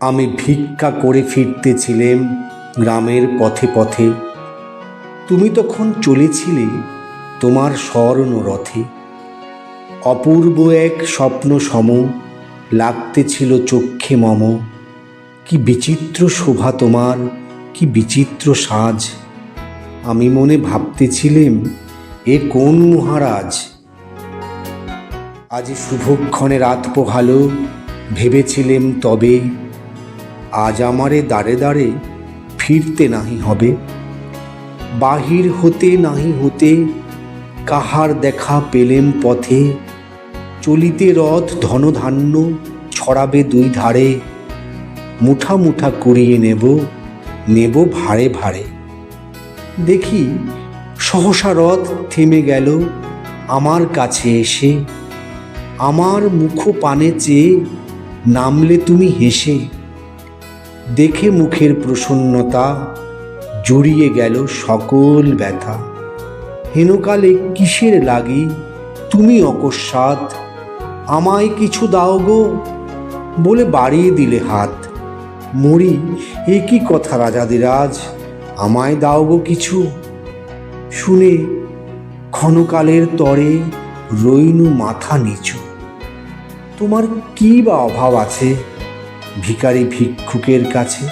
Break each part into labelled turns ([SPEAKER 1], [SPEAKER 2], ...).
[SPEAKER 1] আমি ভিক্ষা করে ফিরতেছিলেম গ্রামের পথে পথে। তুমি তখন চলেছিলে তোমার স্বর্ণ রথে। অপূর্ব এক স্বপ্ন সম, লাগতেছিল চক্ষে মম। কি বিচিত্র শোভা তোমার, কি বিচিত্র সাজ। আমি মনে ভাবতেছিলেম, এ কোন মহারাজ? আজ শুভক্ষণে রাত পোহালো, ভেবেছিলেম তবে আজ আমারে দাঁড়ে দাঁড়ে ফিরতে নাহি হবে। বাহির হতে নাহি হতে কাহার দেখা পেলেম পথে। চলিতে রথ ধনধান্য ছড়াবে দুই ধারে। মুঠা মুঠা করিয়ে নেব নেব ভারে ভারে দেখি সহসা রথ থেমে গেল আমার কাছে এসে। আমার মুখ পানে চেয়ে নামলে তুমি হেসে। দেখে মুখের প্রসন্নতা, জড়িয়ে গেল সকল ব্যথা। হেনকালে কিসের লাগি? তুমি অকস্মাৎ আমায় কিছু দাও গো? বলে বাড়িয়ে দিলে হাত। মরি একই কথা রাজাদিরাজ আমায় দাও গো কিছু। শুনে ক্ষণকালের তরে রইনু মাথা নিচু। তোমার কি বা অভাব আছে? ভিখারি ভিক্ষুকের কাছে।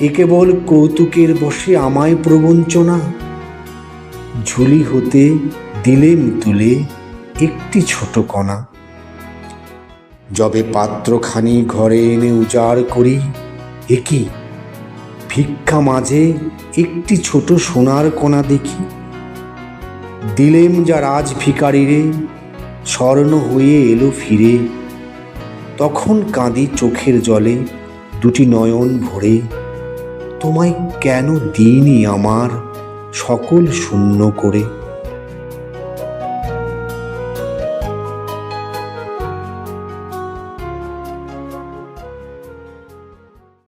[SPEAKER 1] এ কেবল কৌতুকের বসে আমায় প্রবঞ্চনা। ঝুলি হতে দিলেম তুলে একটি ছোট কণা। যবে পাত্রখানি ঘরে এনে উজাড় করি একই ভিক্ষা মাঝে একটি ছোট সোনার কণা দেখি। দিলেম যা রাজ ভিকারিরে স্বর্ণ হয়ে এলো ফিরে। তখন কাঁদি চোখের জলে দুটি নয়ন ভরে। তোমায় কেন দিনই আমার সকল শূন্য করে?